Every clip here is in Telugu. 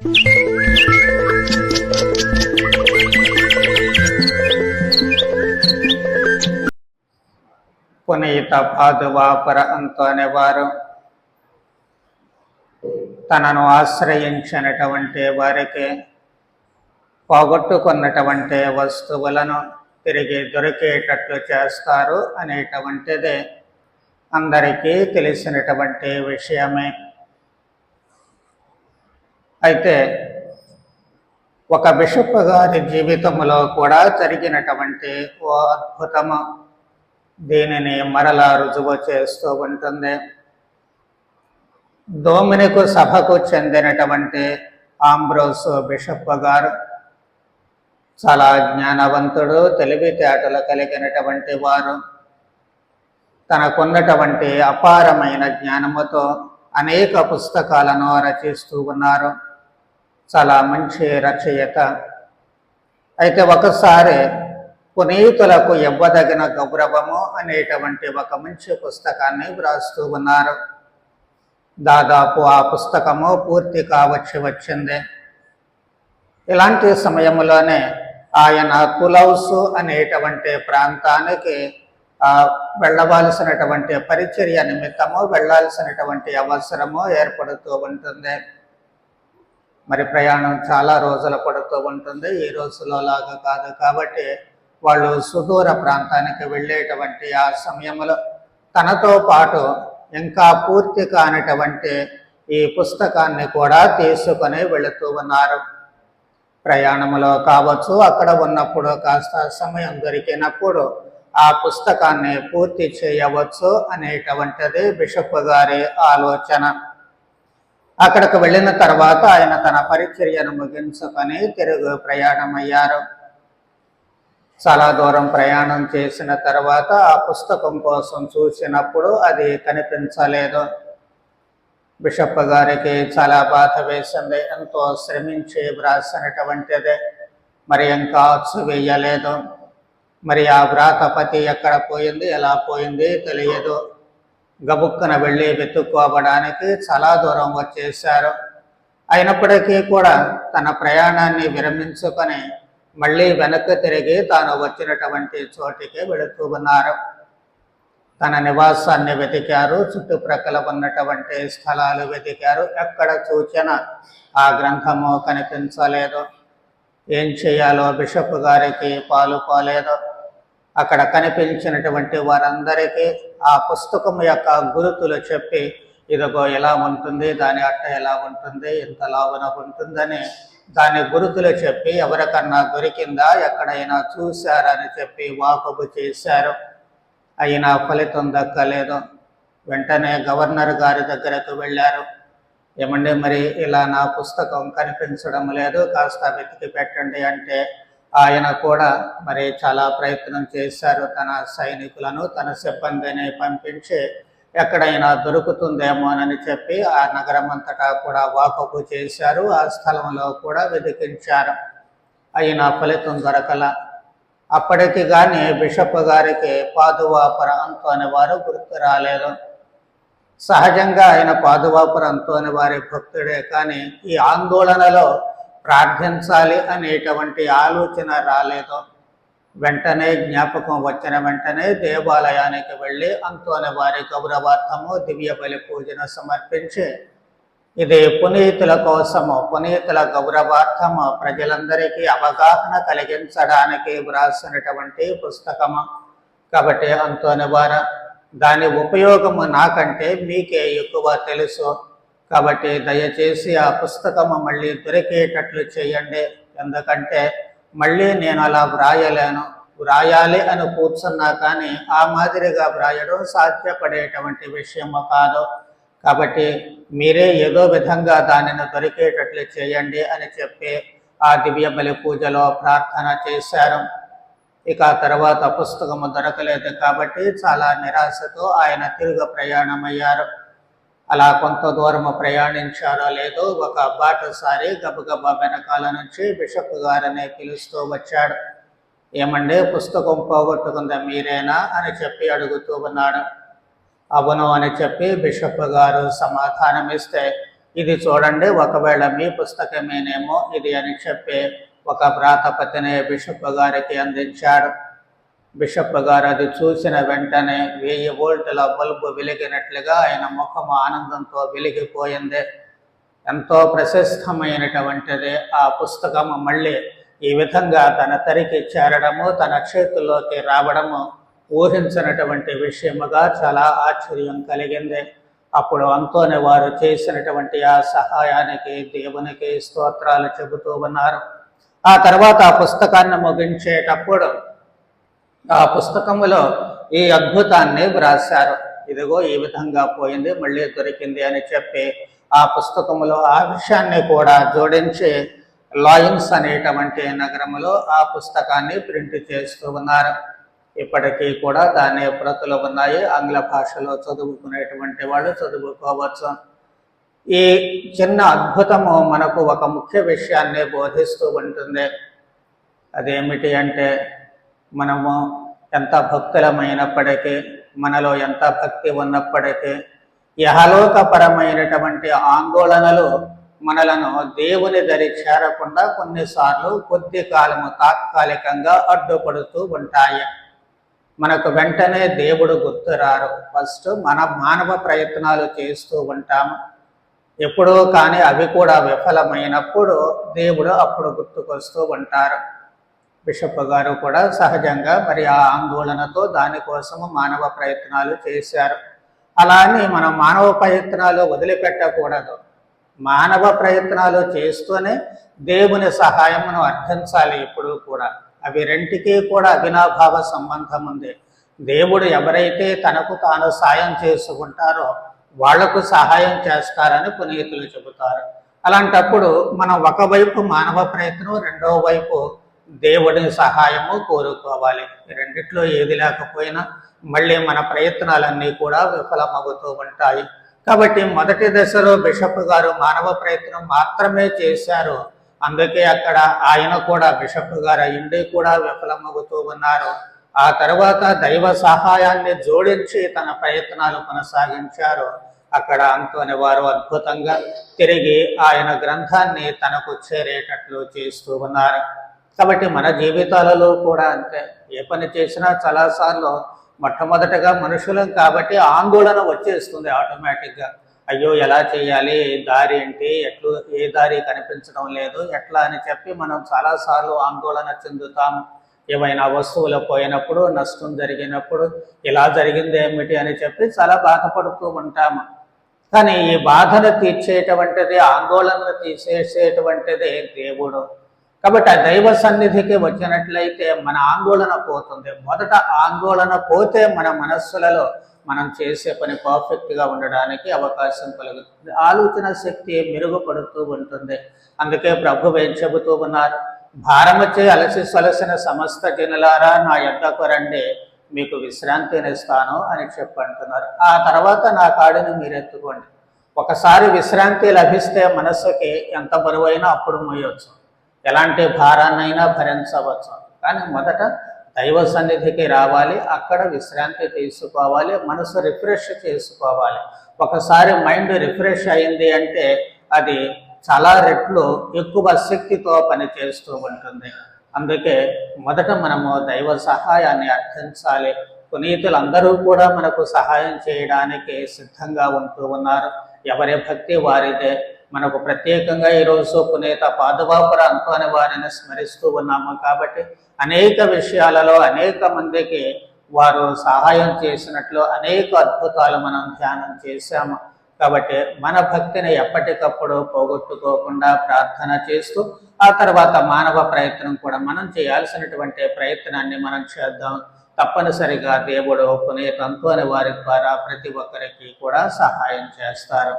పునీత పాదువాపర అంతో అనేవారు. తనను ఆశ్రయించినటువంటి వారికి పోగొట్టుకున్నటువంటి వస్తువులను తిరిగి దొరికేటట్లు చేస్తారు అనేటువంటిది అందరికీ తెలిసినటువంటి విషయమే. అయితే ఒక బిషప్ గారి జీవితంలో కూడా జరిగినటువంటి ఓ అద్భుతము. దీనిని మరలా రుజువు చేస్తూ ఉంటుంది. దోమినికు సభకు చెందినటువంటి ఆంబ్రోస్ బిషప్ గారు చాలా జ్ఞానవంతుడు తెలివితేటలు కలిగినటువంటి వారు. తనకున్నటువంటి అపారమైన జ్ఞానముతో అనేక పుస్తకాలను రచిస్తూ ఉన్నారు. చాలా మంచి రచయిత. అయితే ఒకసారి పునీతులకు ఇవ్వదగిన గౌరవము అనేటువంటి ఒక మంచి పుస్తకాన్ని వ్రాస్తూ ఉన్నారు. దాదాపు ఆ పుస్తకము పూర్తి కావచ్చి వచ్చింది. ఇలాంటి సమయంలోనే ఆయన కులౌసు అనేటువంటి ప్రాంతానికి ఆ, వెళ్ళవలసినటువంటి పరిచర్య నిమిత్తము వెళ్ళాల్సినటువంటి అవసరము ఏర్పడుతూ ఉంటుంది. మరి ప్రయాణం చాలా రోజులు పడుతూ ఉంటుంది. ఈ రోజులో లాగా కాదు. కాబట్టి వాళ్ళు సుదూర ప్రాంతానికి వెళ్ళేటువంటి ఆ సమయంలో తనతో పాటు ఇంకా పూర్తి కానటువంటి ఈ పుస్తకాన్ని కూడా తీసుకొని వెళుతూ ఉన్నారు. ప్రయాణంలో కావచ్చు అక్కడ ఉన్నప్పుడు కాస్త సమయం దొరికినప్పుడు ఆ పుస్తకాన్ని పూర్తి చేయవచ్చు అనేటువంటిది బిషప్ గారి ఆలోచన. అక్కడికి వెళ్ళిన తర్వాత ఆయన తన పరిచర్యను ముగించుకొని తిరుగు ప్రయాణమయ్యారు. చాలా దూరం ప్రయాణం చేసిన తర్వాత ఆ పుస్తకం కోసం చూసినప్పుడు అది కనిపించలేదు. బిషప్ గారికి చాలా బాధ వేసింది. ఎంతో శ్రమించి వ్రాసినటువంటిది. మరి ఇంకా వేయలేదు. మరి ఆ వ్రాతపతి ఎక్కడ పోయింది ఎలా పోయింది తెలియదు. గబుక్కన వెళ్ళి వెతుక్కోవడానికి చాలా దూరం వచ్చేశారు. అయినప్పటికీ కూడా తన ప్రయాణాన్ని విరమించుకొని మళ్ళీ వెనక్కి తిరిగి తాను వచ్చినటువంటి చోటికి వెళుతూ ఉన్నారు. తన నివాసాన్ని వెతికారు చుట్టుప్రక్కల ఉన్నటువంటి స్థలాలు వెతికారు. ఎక్కడ చూచిన ఆ గ్రంథము కనిపించలేదు. ఏం చేయాలో బిషప్ గారికి పాలు పోలేదు. అక్కడ కనిపించినటువంటి వారందరికీ ఆ పుస్తకం యొక్క గురుతులు చెప్పి ఇదిగో ఎలా ఉంటుంది దాని అట్ట ఎలా ఉంటుంది ఇంత లాభన ఉంటుందని దాని గురుతులు చెప్పి ఎవరికన్నా దొరికిందా ఎక్కడైనా చూశారని చెప్పి వాకబు చేశారు. అయినా ఫలితం దక్కలేదు. వెంటనే గవర్నర్ గారి దగ్గరకు వెళ్ళారు. ఏమండి మరి ఇలా నా పుస్తకం కనిపించడం లేదు కాస్త వెతికి పెట్టండి అంటే ఆయన కూడా మరి చాలా ప్రయత్నం చేశారు తన సైనికులను తన సిబ్బందిని పంపించి ఎక్కడైనా దొరుకుతుందేమోనని చెప్పి ఆ నగరం అంతటా కూడా వాకపు చేశారు ఆ స్థలంలో కూడా వెతికించారు అయినా ఫలితం దొరకల. అప్పటికి కానీ బిషప్ గారికి పాదువాపర అంతు అనే వారు గుర్తు రాలేదు. సహజంగా ఆయన పాదువాపర అంతు వారి భక్తుడే కానీ ఈ ఆందోళనలో ప్రార్థించాలి అనేటువంటి ఆలోచన రాలేదు. వెంటనే జ్ఞాపకం వచ్చిన వెంటనే దేవాలయానికి వెళ్ళి అంతోని వారి గౌరవార్థము దివ్య బలి పూజను సమర్పించి ఇది పునీతుల కోసము పునీతుల గౌరవార్థము ప్రజలందరికీ అవగాహన కలిగించడానికి వ్రాసినటువంటి పుస్తకము. కాబట్టి అంతోని వార దాని ఉపయోగము నాకంటే మీకే ఎక్కువ తెలుసు. కాబట్టి దయచేసి ఆ పుస్తకము మళ్ళీ దొరికేటట్లు చేయండి. ఎందుకంటే మళ్ళీ నేను అలా వ్రాయలేను. వ్రాయాలి అని కూర్చున్నా కానీ ఆ మాదిరిగా వ్రాయడం సాధ్యపడేటువంటి విషయము కాదు. కాబట్టి మీరే ఏదో విధంగా దానిని దొరికేటట్లు చేయండి అని చెప్పి ఆ దివ్య బలి పూజలో ప్రార్థన చేశారు. ఇక ఆ తర్వాత పుస్తకము దొరకలేదు కాబట్టి చాలా నిరాశతో ఆయన తిరుగు ప్రయాణమయ్యారు. అలా కొంత దూరము ప్రయాణించారో లేదో ఒక బాటసారి గబగబా వెనకాల నుంచి బిషప్ గారనే పిలుస్తూ వచ్చాడు. ఏమండి పుస్తకం పోగొట్టుకుందా మీరేనా అని చెప్పి అడుగుతూ ఉన్నాడు. అవును అని చెప్పి బిషప్ గారు సమాధానం ఇస్తే ఇది చూడండి ఒకవేళ మీ పుస్తకమేనేమో ఇది అని చెప్పి ఒక ప్రాతపతిని బిషప్ గారికి అందించాడు. బిషప్ గారు అది చూసిన వెంటనే వెయ్యి వోల్టుల బల్బు వెలిగినట్లుగా ఆయన ముఖము ఆనందంతో వెలిగిపోయింది. ఎంతో ప్రశస్తమైనటువంటిది ఆ పుస్తకము మళ్ళీ ఈ విధంగా తన తరికి చేరడము తన చేతుల్లోకి రావడము ఊహించినటువంటి విషయముగా చాలా ఆశ్చర్యం కలిగింది. అప్పుడు అంతోని వారు చేసినటువంటి ఆ సహాయానికి దేవునికి స్తోత్రాలు చెబుతూ ఉన్నారు. ఆ తర్వాత ఆ పుస్తకాన్ని ముగించేటప్పుడు ఆ పుస్తకములో ఈ అద్భుతాన్ని వ్రాశారు. ఇదిగో ఈ విధంగా పోయింది మళ్ళీ దొరికింది అని చెప్పి ఆ పుస్తకములో ఆ విషయాన్ని కూడా జోడించి లాయన్స్ అనేటువంటి నగరంలో ఆ పుస్తకాన్ని ప్రింట్ చేస్తూ ఉన్నారు. ఇప్పటికీ కూడా దాని ప్రతులు ఉన్నాయి. ఆంగ్ల భాషలో చదువుకునేటువంటి వాళ్ళు చదువుకోవచ్చు. ఈ చిన్న అద్భుతము మనకు ఒక ముఖ్య విషయాన్ని బోధిస్తూ ఉంటుంది. అదేమిటి అంటే మనము ఎంత భక్తులమైనప్పటికీ మనలో ఎంత భక్తి ఉన్నప్పటికీ యహలోకపరమైనటువంటి ఆందోళనలు మనలను దేవుని దరి చేరకుండా కొన్నిసార్లు కొద్ది కాలము తాత్కాలికంగా అడ్డుపడుతూ ఉంటాయి. మనకు వెంటనే దేవుడు గుర్తురారు ఫస్ట్ మన మానవ ప్రయత్నాలు చేస్తూ ఉంటాము. ఎప్పుడో కానీ అవి కూడా విఫలమైనప్పుడు దేవుడు అప్పుడు గుర్తుకొస్తూ ఉంటారు. బిషప్ గారు కూడా సహజంగా మరి ఆ ఆందోళనతో దానికోసము మానవ ప్రయత్నాలు చేశారు. అలా అని మనం మానవ ప్రయత్నాలు వదిలిపెట్టకూడదు. మానవ ప్రయత్నాలు చేస్తూనే దేవుని సహాయం మనం అర్థించాలి ఎప్పుడూ కూడా. అవి రెంటికి కూడా అవినాభావ సంబంధం ఉంది. దేవుడు ఎవరైతే తనకు తాను సాయం చేసుకుంటారో వాళ్ళకు సహాయం చేస్తారని పునీతులు చెబుతారు. అలాంటప్పుడు మనం ఒకవైపు మానవ ప్రయత్నం రెండవ వైపు దేవుడి సహాయము కోరుకోవాలి. రెండిట్లో ఏది లేకపోయినా మళ్ళీ మన ప్రయత్నాలన్నీ కూడా విఫలమవుతూ ఉంటాయి. కాబట్టి మొదటి దశలో బిషప్ గారు మానవ ప్రయత్నం మాత్రమే చేశారు. అందుకే అక్కడ ఆయన కూడా బిషప్ గారు అయ్యిండి కూడా విఫలమవుతూ ఉన్నారు. ఆ తర్వాత దైవ సహాయాన్ని జోడించి తన ప్రయత్నాలు కొనసాగించారు. అక్కడ అంతోని వారు అద్భుతంగా తిరిగి ఆయన గ్రంథాన్ని తనకు చేరేటట్లు చేస్తూ ఉన్నారు. కాబట్టి మన జీవితాలలో కూడా అంతే ఏ పని చేసినా చాలాసార్లు మొట్టమొదటగా మనుషులం కాబట్టి ఆందోళన వచ్చేస్తుంది ఆటోమేటిక్గా. అయ్యో ఎలా చేయాలి? దారి ఏంటి? ఎట్లు ఏ దారి కనిపించడం లేదు? ఎట్లా అని చెప్పి మనం చాలాసార్లు ఆందోళన చెందుతాం. ఏమైనా వస్తువులు పోయినప్పుడు నష్టం జరిగినప్పుడు ఇలా జరిగింది ఏమిటి అని చెప్పి చాలా బాధపడుతూ ఉంటాము కానీ ఈ బాధను తీర్చేటువంటిది ఆందోళనను తీసేసేటువంటిది దేవుడు. కాబట్టి ఆ దైవ సన్నిధికి వచ్చినట్లయితే మన ఆందోళన పోతుంది. మొదట ఆందోళన పోతే మన మనస్సులలో మనం చేసే పని పర్ఫెక్ట్గా ఉండడానికి అవకాశం కలుగుతుంది. ఆలోచన శక్తి మెరుగుపడుతూ ఉంటుంది. అందుకే ప్రభు ఏం చెబుతూ ఉన్నారు? భారమచ్చే అలసి సలసిన సమస్త జనులారా నా యొద్దకు రండి. మీకు విశ్రాంతినిస్తాను అని చెప్పంటున్నారు. ఆ తర్వాత నా కాడిని మీరు ఎత్తుకోండి ఒకసారి విశ్రాంతి లభిస్తే మనస్సుకి ఎంత బరువైనా అప్పుడు మోయొచ్చు. ఎలాంటి భారాన్నైనా భరించవచ్చు. కానీ మొదట దైవ సన్నిధికి రావాలి అక్కడ విశ్రాంతి తీసుకోవాలి మనసు రిఫ్రెష్ చేసుకోవాలి. ఒకసారి మైండ్ రిఫ్రెష్ అయింది అంటే అది చాలా రెట్లు ఎక్కువ శక్తితో పనిచేస్తూ ఉంటుంది. అందుకే మొదట మనము దైవ సహాయాన్ని అర్థించాలి. పునీతులందరూ కూడా మనకు సహాయం చేయడానికి సిద్ధంగా ఉంటూ ఉన్నారు. ఎవరి భక్తి వారిదే మనకు ప్రత్యేకంగా ఈరోజు పునీత పాదవాపుర అంతోని వారిని స్మరిస్తూ ఉన్నాము కాబట్టి అనేక విషయాలలో అనేక మందికి వారు సహాయం చేసినట్లు అనేక అద్భుతాలు మనం ధ్యానం చేశాము. కాబట్టి మన భక్తిని ఎప్పటికప్పుడు పోగొట్టుకోకుండా ప్రార్థన చేస్తూ ఆ తర్వాత మానవ ప్రయత్నం కూడా మనం చేయాల్సినటువంటి ప్రయత్నాన్ని మనం చేద్దాం. తప్పనిసరిగా దేవుడు పునీతంతోని వారి ద్వారా ప్రతి ఒక్కరికి కూడా సహాయం చేస్తారు.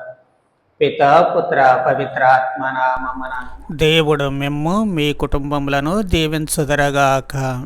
పితాపుత్ర పుత్ర పవిత్ర దేవుడు మిమ్ము మీ కుటుంబములను దీవించుదరగాక.